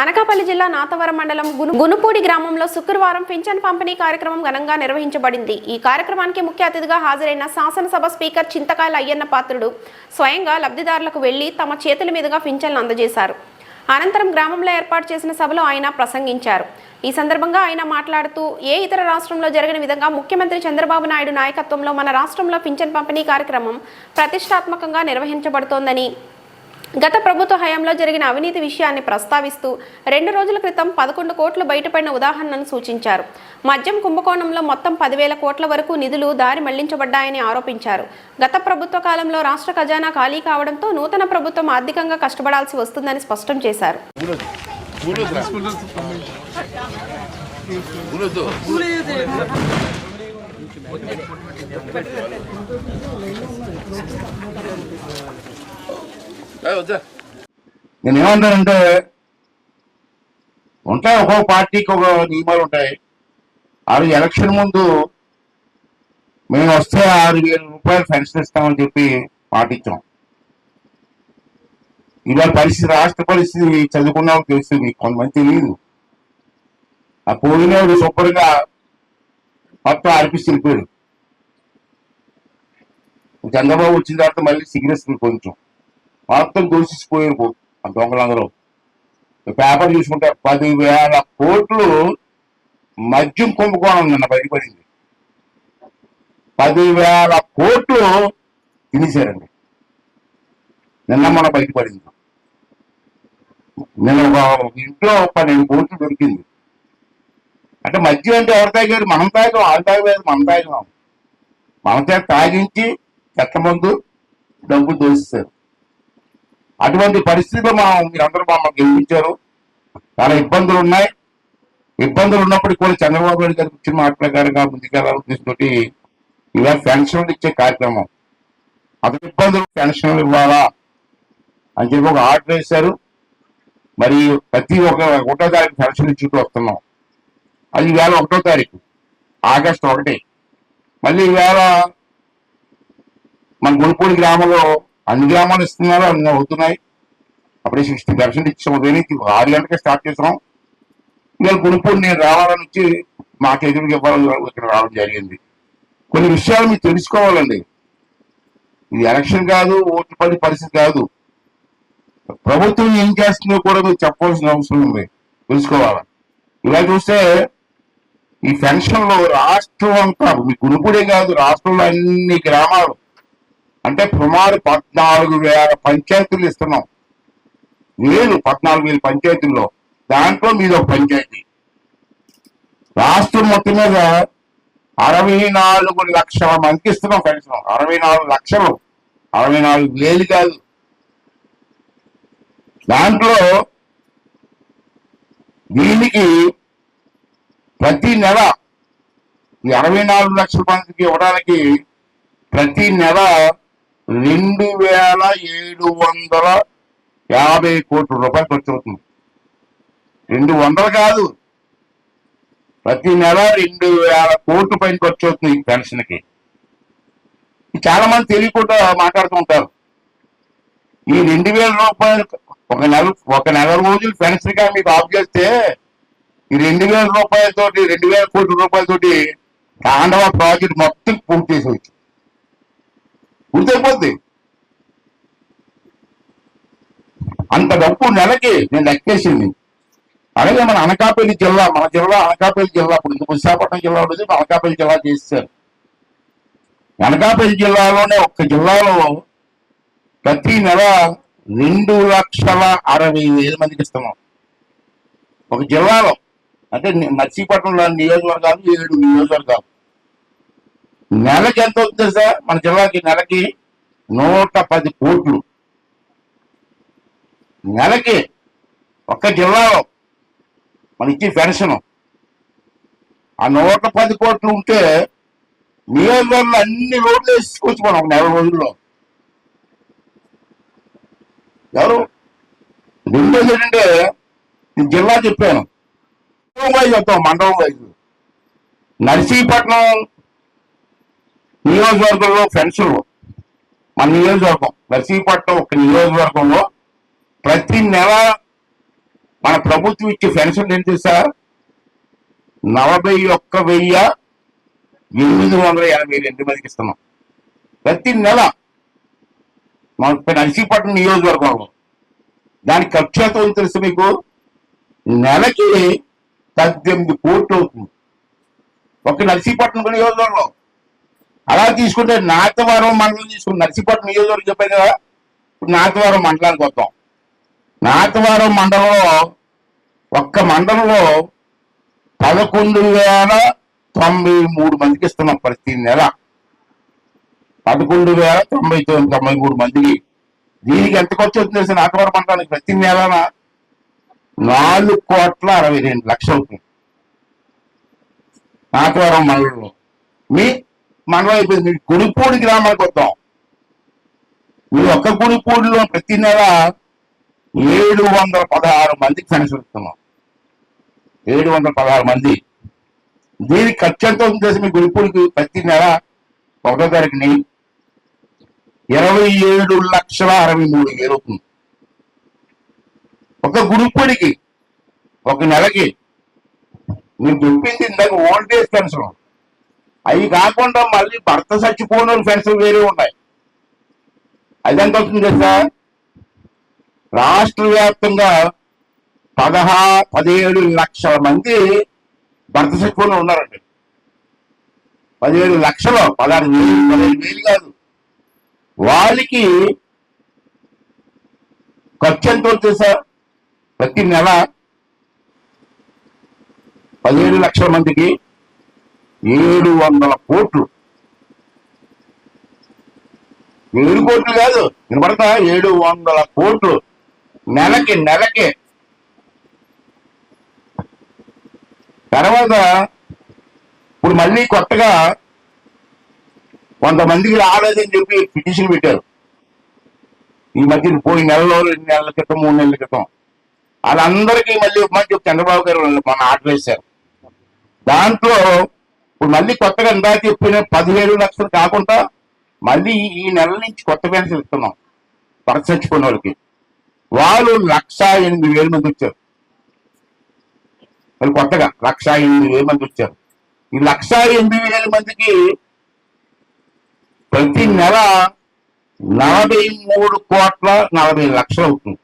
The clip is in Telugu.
అనకాపల్లి జిల్లా నాతవరం మండలం గును గునుపూడి గ్రామంలో శుక్రవారం పింఛన్ పంపిణీ కార్యక్రమం ఘనంగా నిర్వహించబడింది. ఈ కార్యక్రమానికి ముఖ్య అతిథిగా హాజరైన శాసనసభ స్పీకర్ చింతకాయల అయ్యన్న పాత్రుడు స్వయంగా లబ్ధిదారులకు వెళ్ళి తమ చేతుల మీదుగా పింఛన్లు అందజేశారు. అనంతరం గ్రామంలో ఏర్పాటు చేసిన సభలో ఆయన ప్రసంగించారు. ఈ సందర్భంగా ఆయన మాట్లాడుతూ ఏ ఇతర రాష్ట్రంలో జరిగిన విధంగా ముఖ్యమంత్రి చంద్రబాబు నాయుడు నాయకత్వంలో మన రాష్ట్రంలో పింఛన్ పంపిణీ కార్యక్రమం ప్రతిష్టాత్మకంగా నిర్వహించబడుతోందని గత ప్రభుత్వ హయాంలో జరిగిన అవినీతి విషయాన్ని ప్రస్తావిస్తూ రెండు రోజుల క్రితం పదకొండు కోట్లు బయటపడిన ఉదాహరణను సూచించారు. మద్యం కుంభకోణంలో మొత్తం పదివేల కోట్ల వరకు నిధులు దారి మళ్ళించబడ్డాయని ఆరోపించారు. గత ప్రభుత్వ కాలంలో రాష్ట్ర ఖజానా ఖాళీ కావడంతో నూతన ప్రభుత్వం ఆర్థికంగా కష్టపడాల్సి వస్తుందని స్పష్టం చేశారు. నేను ఏమంటానంటే ఉంటాయి ఒక్కొక్క పార్టీకి ఒక నియమాలు ఉంటాయి. ఆ ఎలక్షన్ ముందు మేము వస్తే ఆరు వేల రూపాయలు పెన్షన్ ఇస్తామని చెప్పి పాటించాం ఇవాళ పరిస్థితి రాష్ట్ర పరిస్థితి చదువుకున్నాం తెలుస్తుంది మీకు కొంతమంది తెలియదు. ఆ పోయినోడు సూపర్గా మొత్తం అర్పిస్తూ వెళ్ళిపోయాడు. చంద్రబాబు వచ్చిన తర్వాత మళ్ళీ సిగ్నెస్ కొంచెం. మొత్తం దూసిపోయారు ఆ దొంగలందరూ. పేపర్ చూసుకుంటే పదివేల కోట్లు మద్యం కుంభకోణం నిన్న బయటపడింది. పదివేల కోట్లు తినేశారండి. నిన్న మన బయటపడింది. నిన్న ఒక ఇంట్లో పన్నెండు కోట్లు దొరికింది. అంటే మద్యం అంటే ఎవరు తాగారు మనం తాగాం వాళ్ళు తాగలేదు మనం తాగినాం మన చేత తాగించి చెత్త మందు డబ్బులు దోషిస్తారు అటువంటి పరిస్థితిలో మనం మీరందరూ మమ్మల్ని గెలిపించారు. చాలా ఇబ్బందులు ఉన్నాయి. ఇబ్బందులు ఉన్నప్పటికీ కూడా చంద్రబాబు నాయుడు గారికి ఇచ్చిన మాట ప్రకారంగా ముందుకెళ్ళాలని ఉద్దేశంతో ఇలా పెన్షన్లు ఇచ్చే కార్యక్రమం. అతని ఇబ్బందులు పెన్షన్లు ఇవ్వాలా అని చెప్పి ఒక ఆర్డర్ వేశారు. మరి ప్రతి ఒక్క ఒకటో తారీఖు పెన్షన్ ఇచ్చుకుంటూ వస్తున్నాం. అది ఈవేళ ఒకటో తారీఖు ఆగస్టు ఒకటి. మళ్ళీ ఈవేళ మన గుడిపూడి గ్రామంలో అన్ని గ్రామాలు ఇస్తున్నారు అన్ని అవుతున్నాయి. అప్పుడే సిక్స్టీ పర్సెంట్ ఇచ్చాము ఉదయం ఆరు గంటలకే స్టార్ట్ చేసాం ఇవాళ గుణపూడి నేను రావాలని వచ్చి మాకు ఎదురుగా ఇవ్వాలని ఇక్కడ రావడం జరిగింది. కొన్ని విషయాలు మీరు తెలుసుకోవాలండి. ఇది ఎలక్షన్ కాదు ఓటు పడి పరిస్థితి కాదు. ప్రభుత్వం ఏం చేస్తుందో కూడా మీరు చెప్పాల్సిన అవసరం ఉంది. తెలుసుకోవాలి? ఇలా చూస్తే ఈ పెన్షన్లో రాష్ట్రం అంతా మీ గుణపూడే కాదు రాష్ట్రంలో అన్ని గ్రామాలు అంటే సుమారు పద్నాలుగు వేల పంచాయతీలు ఇస్తున్నాం. వేలు పద్నాలుగు వేల పంచాయతీల్లో. దాంట్లో మీద ఒక పంచాయతీ. రాష్ట్రం మొత్తం మీద అరవై నాలుగు లక్షల మందికి ఇస్తున్నాం పెన్షన్ అరవై నాలుగు లక్షలు. అరవై నాలుగు వేలు కాదు. దాంట్లో దీనికి ప్రతి నెల ఈ అరవై నాలుగు లక్షల మందికి ఇవ్వడానికి ప్రతి నెల రెండు వేల ఏడు వందల యాభై కోట్ల రూపాయలు ఖర్చు అవుతుంది రెండు వందలు కాదు. ప్రతి నెల రెండు వేల కోట్ల పైన ఖర్చు అవుతుంది ఈ పెన్షన్కి. చాలా మంది తెలియకుండా మాట్లాడుతూ ఉంటారు. ఈ రెండు వేల రూపాయలు ఒక నెల ఒక నెల రోజులు పెన్షన్గా మీకు ఆఫ్ చేస్తే ఈ రెండు వేల రూపాయలతోటి రెండు వేల కోట్ల రూపాయలతోటి తాండవ ప్రాజెక్ట్ మొత్తం పూర్తి చేసేవచ్చు పూర్తయిపోద్ది అంత డబ్బు నెలకి నేను లెక్కేసింది. అలాగే మన అనకాపల్లి జిల్లా మన జిల్లా అనకాపల్లి జిల్లా ఇప్పుడు ఇంక విశాఖపట్నం జిల్లా ఉండేది అనకాపల్లి జిల్లా చేశారు. అనకాపల్లి జిల్లాలోనే ఒక్క జిల్లాలో ప్రతి నెల రెండు లక్షల అరవై వేల మందికి ఇస్తున్నాం. ఒక జిల్లాలో అంటే ని- నర్సీపట్నంలో నియోజకవర్గాలు ఏడు నియోజకవర్గాలు. నెలకి ఎంత అవుతుంది సార్? మన జిల్లాకి నెలకి నూట పది కోట్లు. నెలకి ఒక్క జిల్లాలో మన ఇచ్చే పెన్షన్. ఆ నూట పది కోట్లు ఉంటే నియోజకవర్గంలో అన్ని రోడ్లు వేసుకోవచ్చు మనం ఒక నెల రోజుల్లో. ఎవరు? రెండోది ఏంటంటే నేను జిల్లా చెప్పాను. మండలం వైజ్ చెప్తాం మండలం వైజ్. నర్సీపట్నం నియోజకవర్గంలో పెన్షన్ మన నియోజకవర్గం నర్సీపట్నం ఒక నియోజకవర్గంలో ప్రతి నెల మన ప్రభుత్వం ఇచ్చే పెన్షన్ ఏంటి సార్? నలభై ఒక్క వెయ్యి ఎనిమిది వందల ఎనభై రెండు మందికి ఇస్తున్నాం. ప్రతి నెల మన నర్సీపట్నం నియోజకవర్గంలో దాని ఖర్చు ఎంత ఉంది తెలుసు మీకు? నెలకి పద్దెనిమిది కోట్లు అవుతుంది. ఒక నర్సీపట్నం నియోజకవర్గంలో అలా తీసుకుంటే నాతవరం మండలం తీసుకుని నర్సీపట్నం నియోజకవర్గం చెప్పాను కదా. ఇప్పుడు నాతవరం మండలానికి వద్దాం. నాతవరం మండలంలో ఒక్క మండలంలో పదకొండు వేల తొంభై మూడు మందికి ఇస్తున్నాం ప్రతి నెల. పదకొండు వేల తొంభై తొమ్మిది తొంభై మూడు మందికి. దీనికి ఎంత ఖర్చు అవుతుంది తెలిసిన నాతవరం మండలానికి ప్రతి నెలన? నాలుగు కోట్ల అరవై రెండు లక్షలు అవుతుంది. నాతవరం మండలంలో. మీ మనం అయిపోయింది. గుడిపూడి గ్రామానికి వద్దాం. మీ ఒక్క గుడిపూడిలో ప్రతి నెల ఏడు వందల పదహారు మందికి పెన్షన్ ఇస్తున్నాం ఏడు వందల పదహారు మంది. దీనికి ఖర్చు ఎంత అవుతుంది మీ గుడిపూడికి ప్రతి నెల ఒకటో తారీఖుని ఇరవై ఏడు లక్షల అరవై మూడు వేలు అవుతుంది. ఒక గుడిపూడికి ఒక నెలకి మీరు చెప్పింది ఇందాక ఓల్టేజ్ పెన్షన్. అవి కాకుండా మళ్ళీ భర్త చచ్చిపోయిన వాళ్ళ పెన్షన్ వేరే ఉన్నాయి. అది ఎంత అవుతుంది తెలుసా? రాష్ట్ర వ్యాప్తంగా పదహా పదిహేడు లక్షల మంది భర్త చచ్చిపోయిన ఉన్నారండి. పదిహేడు లక్షలు పదహారు వేలు పదిహేడు వేలు కాదు. వాళ్ళకి ఖర్చు ఎంత అవుతుంది సార్ ప్రతి నెల పదిహేడు లక్షల మందికి ఏడు వందల కోట్లు. ఏడు కోట్లు కాదు వినపడతా? ఏడు వందల కోట్లు. నెలకి నెలకి. తర్వాత ఇప్పుడు మళ్ళీ కొత్తగా కొంతమందికి రాలేదని చెప్పి పిటిషన్ పెట్టారు. ఈ మధ్య పోయిన నెలలో రెండు నెలల క్రితం మూడు నెలల క్రితం. వాళ్ళందరికీ మళ్ళీ మంచి చంద్రబాబు గారు మన ఆర్డర్ వేశారు. దాంట్లో ఇప్పుడు మళ్ళీ కొత్తగా ఇందాక చెప్పిన పదిహేడు లక్షలు కాకుండా మళ్ళీ ఈ- నెల నుంచి కొత్త పెన్షన్ ఇస్తున్నాం భర్త వాళ్ళకి. వాళ్ళు లక్ష ఎనిమిది వేల మంది వచ్చారు. మరి కొత్తగా లక్ష ఎనిమిది వేల మంది వచ్చారు. ఈ లక్ష ఎనిమిది వేల మందికి ప్రతి నెల నలభై మూడు కోట్ల నలభై లక్షలు అవుతుంది.